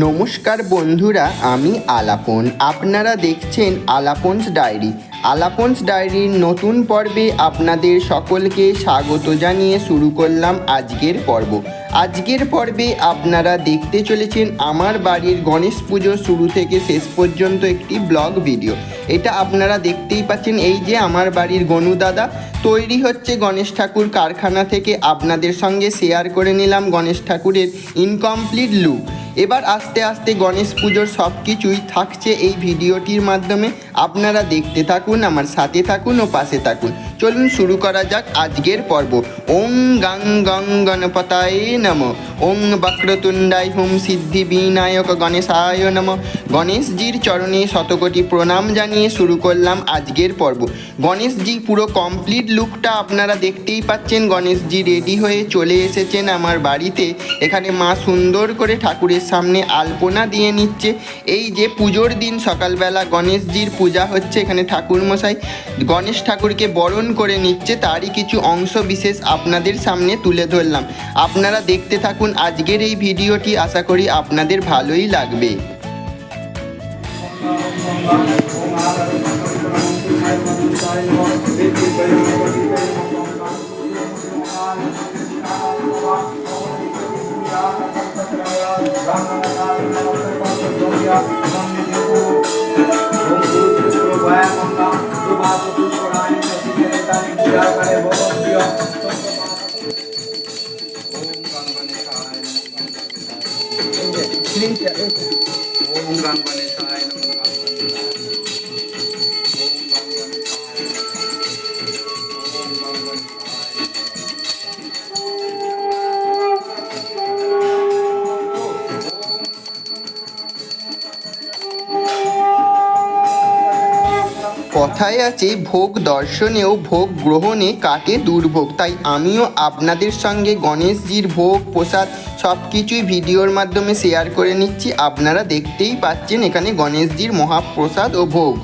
নমস্কার বন্ধুরা, আমি আলাপন। আপনারা দেখছেন আলাপন্স ডায়েরি। আলাপনস ডায়েরির নতুন পর্বে আপনাদের সকলকে স্বাগত জানিয়ে শুরু করলাম আজকের পর্ব। আজকের পর্বে আপনারা দেখতে চলেছেন আমার বাড়ির গণেশ পুজো শুরু থেকে শেষ পর্যন্ত একটি ব্লগ ভিডিও। এটা আপনারা দেখতেই পাচ্ছেন, এই যে আমার বাড়ির গনু দাদা তৈরি হচ্ছে গণেশ ঠাকুর কারখানা থেকে। আপনাদের সঙ্গে শেয়ার করে নিলাম গণেশ ঠাকুরের ইনকমপ্লিট লুক এবার আস্তে আস্তে গণেশ পুজোর সব কিছুই থাকছে এই ভিডিওটির মাধ্যমে। আপনারা দেখতে থাকুন, আমার সাথে থাকুন ও পাশে থাকুন। চলুন শুরু করা যাক আজকের পর্ব। ওং গাং গং গণপতায় নম। ওং বক্রতুণ্ডায় হোম সিদ্ধি বিনায়ক গণেশায় নম। গণেশজির চরণে শতকোটি প্রণাম জানিয়ে শুরু করলাম আজকের পর্ব। গণেশজি পুরো কমপ্লিট লুকটা আপনারা দেখতেই পাচ্ছেন। গণেশজি রেডি হয়ে চলে এসেছেন আমার বাড়িতে। এখানে মা সুন্দর করে ঠাকুরের সামনে আলপনা দিয়ে নিচ্ছে। এই যে পুজোর দিন সকালবেলা গণেশজির পূজা হচ্ছে, এখানে ঠাকুর মশাই গণেশ ঠাকুরকে বরণ করে নিচ্ছে, তারই কিছু অংশ বিশেষ আপনাদের সামনে তুলে ধরলাম। আপনারা দেখতে থাকুন আজকের এই ভিডিওটি, আশা করি আপনাদের ভালোই লাগবে। पूजा करे वो किया ओम गण बने ओम गण बने কথায় আছে, ভোগ দর্শনেও ভোগ গ্রহণে কাটে দুর্ভোগ। তাই আমিও আপনাদের সঙ্গে গণেশজির ভোগ, প্রসাদ সব কিছুই ভিডিওর মাধ্যমে শেয়ার করে নিচ্ছি। আপনারা দেখতেই পাচ্ছেন এখানে গণেশজির মহাপ্রসাদ ও ভোগ।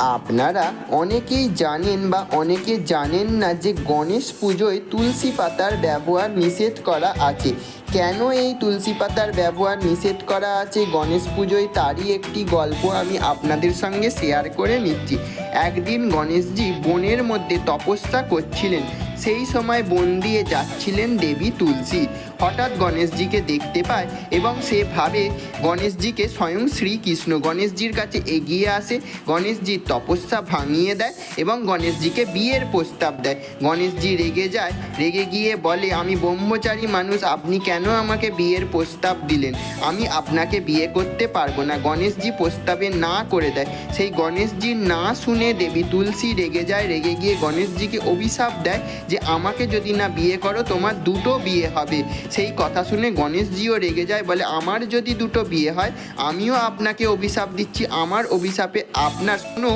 আপনারা অনেকেই জানেন বা অনেকে জানেন না যে গণেশ পুজোয় তুলসী পাতার ব্যবহার নিষেধ করা আছে। কেন এই তুলসী পাতার ব্যবহার নিষেধ করা আছে? গণেশ পুজোয় তারই একটি গল্প আমি আপনাদের সঙ্গে শেয়ার করে নিচ্ছি। একদিন গণেশজি বনের মধ্যে তপস্যা করছিলেন। সেই সময় বন দিয়ে যাচ্ছিলেন দেবী তুলসী। হঠাৎ গণেশজিকে দেখতে পায় এবং সে ভাবে গণেশজিকে স্বয়ং শ্রীকৃষ্ণ গণেশজির কাছে এগিয়ে আসে। গণেশজির তপস্যা ভাঙিয়ে দেয় এবং গণেশজিকে বিয়ের প্রস্তাব দেয়। গণেশজি রেগে যায়, রেগে গিয়ে বলে, আমি ব্রহ্মচারী মানুষ, আপনি কেন আমাকে বিয়ের প্রস্তাব দিলেন? আমি আপনাকে বিয়ে করতে পারব না। গণেশজি প্রস্তাবে না করে দেয়। সেই গণেশজি না শুনে দেবী তুলসী রেগে যায়, রেগে গিয়ে গণেশজিকে অভিশাপ দেয় যে, আমাকে যদি না বিয়ে করো, তোমার দুটো বিয়ে হবে। সেই কথা শুনে গণেশজিও রেগে যায়, বলে, আমার যদি দুটো বিয়ে হয়, আমিও আপনাকে অভিশাপ দিচ্ছি। আমার অভিশাপে আপনার কোনো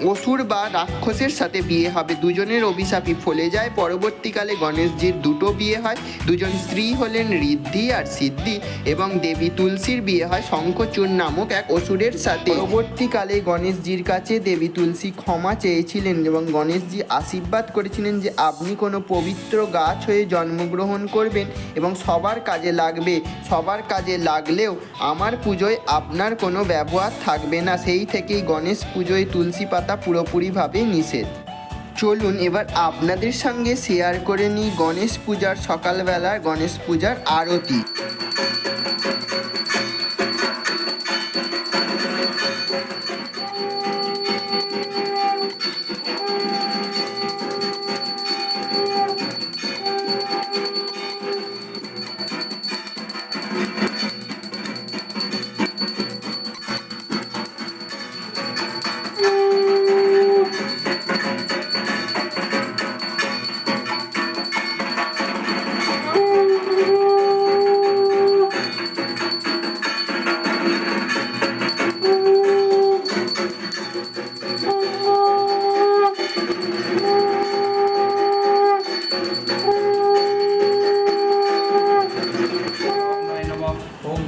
অসুর বা রাক্ষসের সাথে বিয়ে হবে। দুজনের অভিশাপই ফলে যায়। পরবর্তীকালে গণেশজির দুটো বিয়ে হয়। দুজন স্ত্রী হলেন ঋদ্ধি আর সিদ্ধি এবং দেবী তুলসীর বিয়ে হয় শঙ্খচূড় নামক এক অসুরের সাথে। পরবর্তীকালে গণেশজির কাছে দেবী তুলসী ক্ষমা চেয়েছিলেন এবং গণেশজি আশীর্বাদ করেছিলেন যে, আপনি কোনো পবিত্র গাছ হয়ে জন্মগ্রহণ করবেন এবং সবার কাজে লাগবে। সবার কাজে লাগলেও আমার পুজোয় আপনার কোনো ব্যবহার থাকবে না। সেই থেকেই গণেশ পুজোয় তুলসী পাতা পুরোপুরিভাবে নিষেধ। চলুন এবার আপনাদের সঙ্গে শেয়ার করে নিই গণেশ পূজার সকালবেলার গণেশ পূজার আরতি।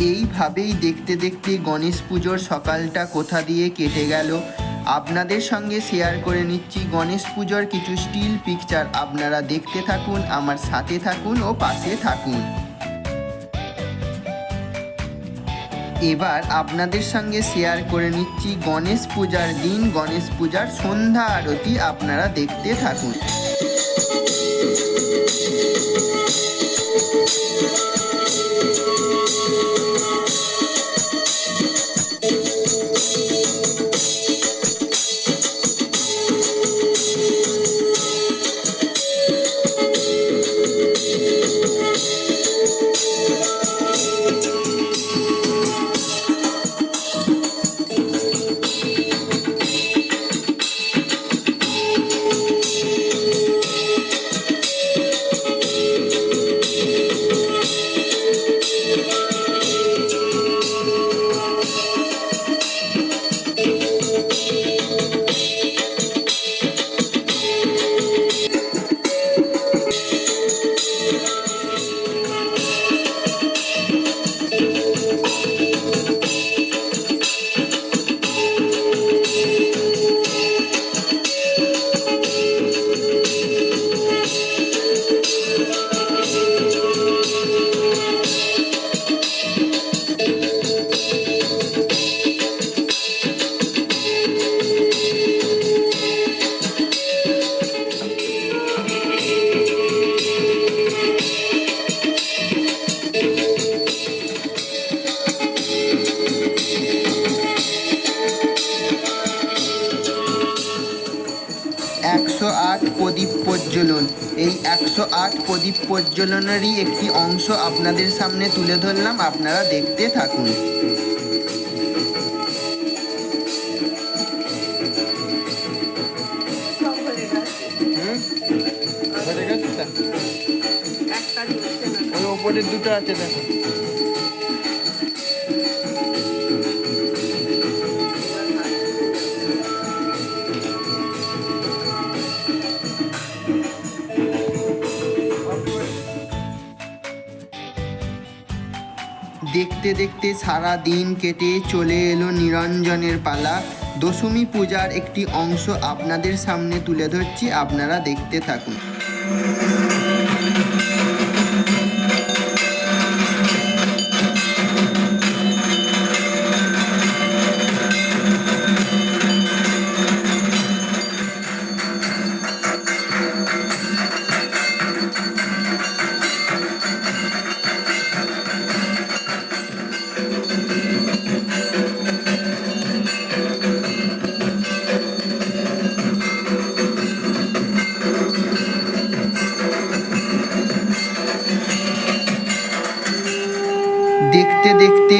এইভাবেই দেখতে দেখতে গণেশ পুজোর সকালটা কোথা দিয়ে কেটে গেল? আপনাদের সঙ্গে শেয়ার করে নিচ্ছি গণেশ পুজোর কিছু স্টিল পিকচার আপনারা দেখতে থাকুন, আমার সাথে থাকুন ও পাশে থাকুন। এবার আপনাদের সঙ্গে শেয়ার করে নিচ্ছি গণেশ পূজার দিন, গণেশ পূজার সন্ধ্যা আরতি। আপনারা দেখতে থাকুন। একশো আট প্রদীপ প্রজ্বলন। এই একশো আট প্রদীপ প্রজ্বলনেরই একটি অংশ আপনাদের সামনে তুলে ধরলাম আপনারা দেখতে থাকুন। ওপরের দুটো আছে দেখো। দেখতে দেখতে সারা দিন কেটে চলে এলো নিরঞ্জনের পালা। দশমী পূজার একটি অংশ আপনাদের সামনে তুলে ধরছি, আপনারা দেখতে থাকুন।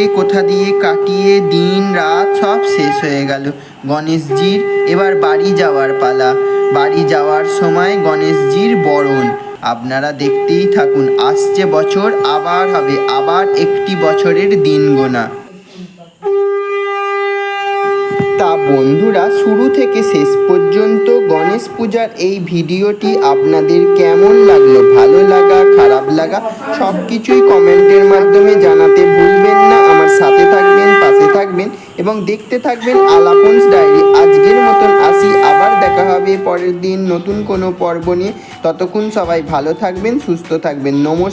কোথা দিয়ে কাটিয়ে দিন রাত সব শেষ হয়ে গেল। গণেশজির এবার বাড়ি যাওয়ার পালা। বাড়ি যাওয়ার সময় গণেশজির বরণ। আপনারা দেখতেই থাকুন, আসছে বছর, আবার হবে, আবার একটি বছরের দিন গোনা তা বন্ধুরা, শুরু থেকে শেষ পর্যন্ত গণেশ পূজার এই ভিডিওটি আপনাদের কেমন লাগল? ভালো লাগা, খারাপ লাগা সব কিছুই কমেন্টের মাধ্যমে জানাতে ভুলবেন না। আমার সাথে থাকবেন, পাশে থাকবেন এবং দেখতে থাকবেন আলাপন্স ডায়েরি। আজকের মতন আসি, আবার দেখা হবে পরের দিন নতুন কোনো পর্ব নিয়ে। ততক্ষণ সবাই ভালো থাকবেন, সুস্থ থাকবেন। নমস্কার।